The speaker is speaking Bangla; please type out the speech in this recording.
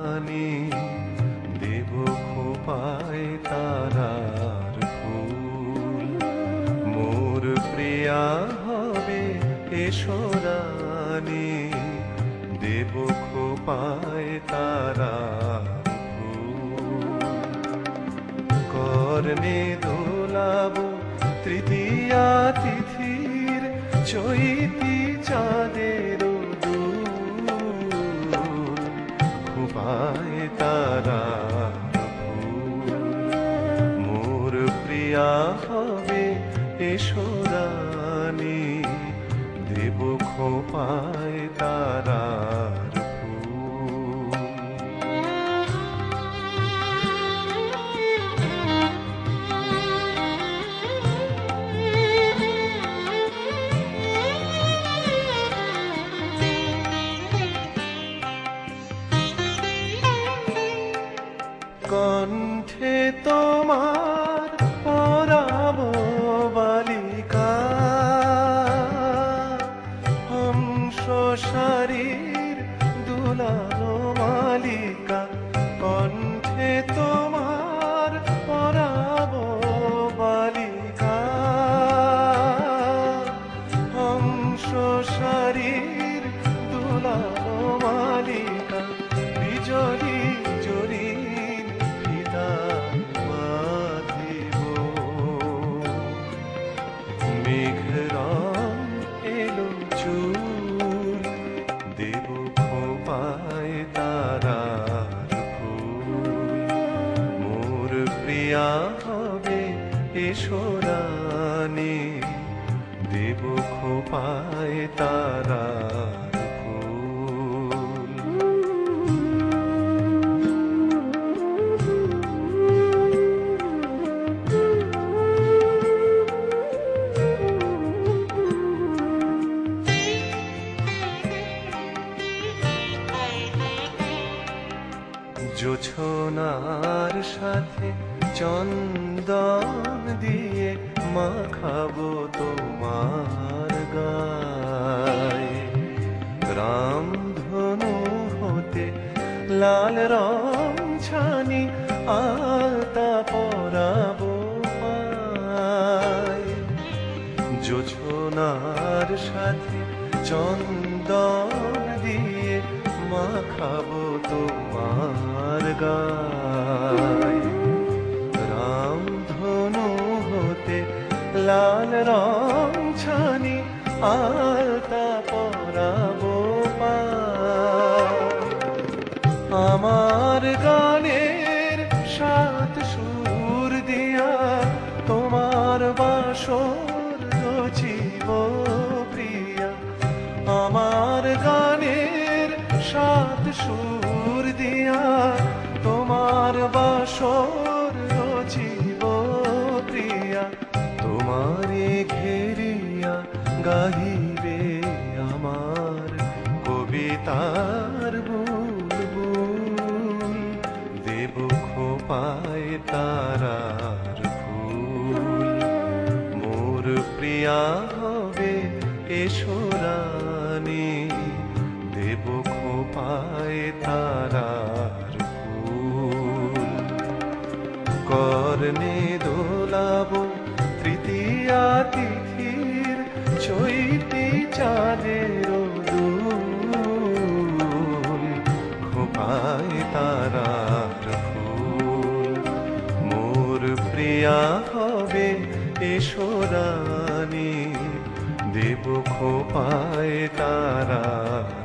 এসোরানি দেব খোপায় তারার ফুল। মোর প্রিয়া হবে এসোরানি দেব খোপায় তারার ফুল। কর্ণে তৃতীয়া তিথির চৈতি চাঁদের তারা মোর প্রিয়া হবে এসোরানি দেব খোপায় তারার কণ্ঠে তোমার মেঘরং এলো চুল দেব খোপায় তারার ফুল। মোর হবে এসোরানি দেব খোপায় তারার জোছনার সাথে চন্দন দিয়ে মাখাবো তোমার গায়ে। রামধনু হতে লাল রং ছানি আলতা পরাবো জোছনার সাথে চন্দন দিয়ে মাখাবো গায়। রামধনু হতে লাল রং ছানি আলতা পরাবো আমার গানের সাত সুর দিয়া তোমার বাসর রচিব প্রিয়া। আমার গানের সাত সুর খোপায় তারার ফুল। মোর প্রিয়া হবে এসোরানি দেব খোপায় তারার ফুল। কর্ণে দোলাব তৃতীয়া তিথির, চৈতি চাঁদের এসোরানি দেব খোপায় তারার